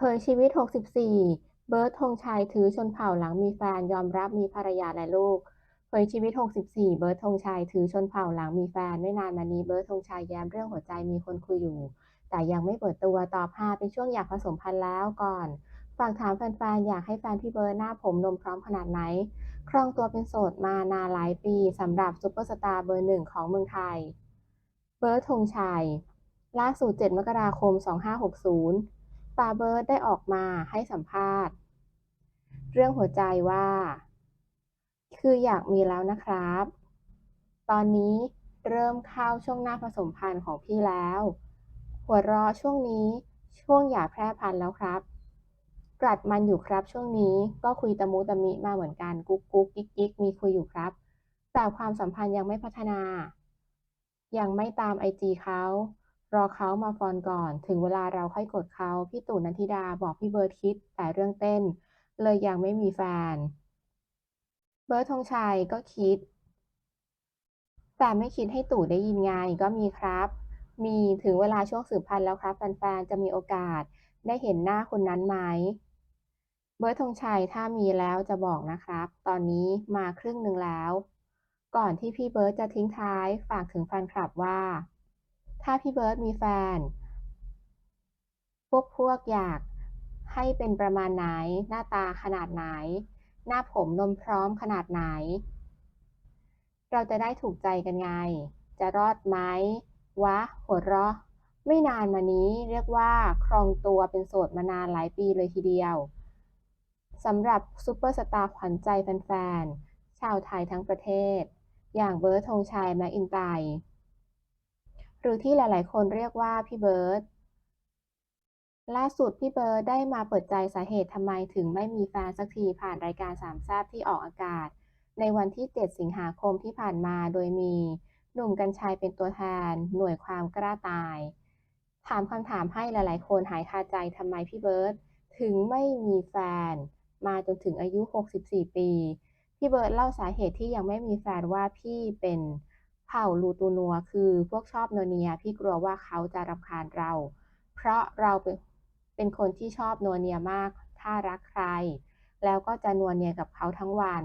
เผยชีวิต 64 เบิร์ดธงชัยถือชนเผ่าหลังมีแฟนยอมรับมีภรรยาและลูก เผยชีวิต 64 เบิร์ดธงชัยถือชนเผ่าหลังมีแฟนไม่นานมานี้เบิร์ดธงชัยแย้มเรื่องหัวใจมีคนคุยอยู่ แต่ยังไม่เปิดตัวตอบฮาเป็นช่วงอยากผสมพันธุ์แล้วก่อนฝากถามแฟนๆ อยากให้แฟนพี่เบิร์ดหน้าผมนมพร้อมขนาดไหน ครองตัวเป็นโสดมานานหลายปีสำหรับซุปเปอร์สตาร์เบอร์หนึ่งของเมืองไทย เบิร์ดธงชัย ล่าสุด 7 มกราคม 2560 ปาเบิร์ดได้ออกมาให้สัมภาษณ์ เรื่องหัวใจว่า คืออยากมีแล้วนะครับ ตอนนี้เริ่มเข้าช่วงหน้าผสมพันธุ์ของพี่แล้ว หัวเราะช่วงนี้ช่วงอย่าแพร่พันธุ์แล้วครับกลัดมันอยู่ครับช่วงนี้ก็คุยตะมุตะมิมาเหมือนกันกุ๊กกุ๊กกิ๊กกิ๊กมีคุยอยู่ครับ แต่ความสัมพันธ์ยังไม่พัฒนา ยังไม่ตามไอจีเขา รอเขามาฟอนก่อน ถึงเวลาเราค่อยกดเขาพี่ตู่นันทิดาบอกพี่เบิร์ดคิดแต่เรื่องเต้น เลยยังไม่มีแฟน เบิร์ดธงชัยก็คิด แต่ไม่คิดให้ตู่ได้ยินไงก็มีครับ มีถึงเวลาช่วงสืบพันธุ์แล้วครับแฟนๆจะมีโอกาสได้เห็นหน้าคนนั้นไหมเบิร์ดธงชัยถ้ามีแล้วจะบอกนะครับ ตอนนี้มาครึ่งหนึ่งแล้ว ก่อนที่พี่เบิร์ดจะทิ้งท้ายฝากถึงแฟนคลับว่า ถ้าพี่เบิร์ดมีแฟน พวกพวกอยากให้เป็นประมาณไหน หน้าตาขนาดไหน หน้าผมนมพร้อมขนาดไหน เราจะได้ถูกใจกันไง จะรอดไหมวะ หัวเราะ ไม่นานมานี้เรียกว่าครองตัวเป็นโสดมานานหลายปีเลยทีเดียวสำหรับซูเปอร์สตาร์ขวัญใจแฟนๆ ชาวไทยทั้งประเทศ อย่างเบิร์ดธงชัยแมคอินไต หรือที่หลาย ๆ คนเรียกว่าพี่เบิร์ดล่าสุดพี่เบิร์ดได้มาเปิดใจสาเหตุทำไมถึงไม่มีแฟนสักทีผ่านรายการสามแซ่บที่ออกอากาศ ในวันที่ 7 สิงหาคมที่ผ่านมาโดยมีหนุ่มกัญชัยเป็นตัวแทน หน่วยความกล้าตาย ถามคำถามให้หลาย ๆ คนหายคาใจทำไมพี่เบิร์ดถึงไม่มีแฟน มาจนถึงอายุ 64 ปี พี่เบิร์ดเล่าสาเหตุที่ยังไม่มีแฟนว่าพี่เป็น เผ่าลูตูนัวคือพวกชอบโนเนียพี่กลัวว่าเขาจะรำคาญเรา เพราะเราเป็นเป็นคนที่ชอบนัวเนียมาก ถ้ารักใคร แล้วก็จะนวเนียกับเขาทั้งวัน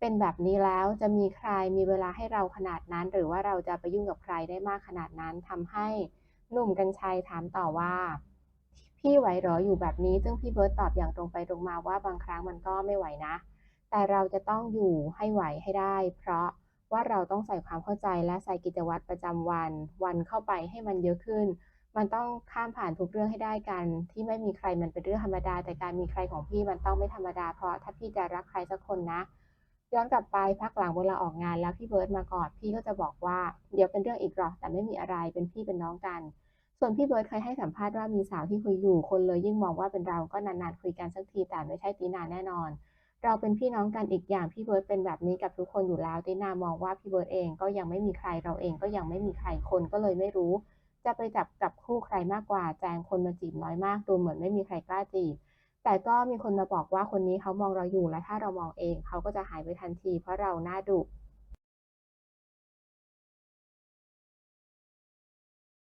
เป็นแบบนี้แล้วจะมีใครมีเวลาให้เราขนาดนั้น หรือว่าเราจะไปยุ่งกับใครได้มากขนาดนั้นทำให้หนุ่มกัญชัยถามต่อว่า พี่ไหวหรออยู่แบบนี้ ซึ่งพี่เบิร์ตตอบอย่างตรงไปตรงมาว่าบางครั้งมันก็ไม่ไหวนะ แต่เราจะต้องอยู่ให้ไหวให้ได้ เพราะ ว่าเราต้องใส่ความเข้าใจและใส่กิจวัตรประจำวัน วันเข้าไปให้มันเยอะขึ้น มันต้องข้ามผ่านทุกเรื่องให้ได้กัน ที่ไม่มีใครมันเป็นเรื่องธรรมดา แต่การมีใครของพี่มันต้องไม่ธรรมดาเพราะถ้าพี่จะรักใครสักคนนะ ย้อนกลับไปพักหลังเวลาออกงานแล้วพี่เบิร์ดมากอดพี่ก็จะบอกว่าเดี๋ยวเป็นเรื่องอีกหรอกแต่ไม่มีอะไรเป็นพี่เป็นน้องกัน ส่วนพี่เบิร์ดเคยให้สัมภาษณ์ว่ามีสาวที่คุยอยู่คนเลยยิ่งมองว่าเป็นเราก็นานๆคุยกันสักทีแต่ไม่ใช่ตีนาแน่นอน เราเป็นพี่น้องกันอีกอย่างพี่เบิร์ดเป็นแบบนี้กับทุกคนอยู่แล้วตินามองว่าพี่เบิร์ดเองก็ยังไม่มีใครเราเองก็ยังไม่มีใครคนก็เลยไม่รู้ จะไปจับจับคู่ใครมากกว่า แจงคนมาจีบน้อยมากดูเหมือนไม่มีใครกล้าจีบแต่ก็มีคนมาบอกว่าคนนี้เขามองเราอยู่และถ้าเรามองเอง เขาก็จะหายไปทันทีเพราะเราหน้าดุ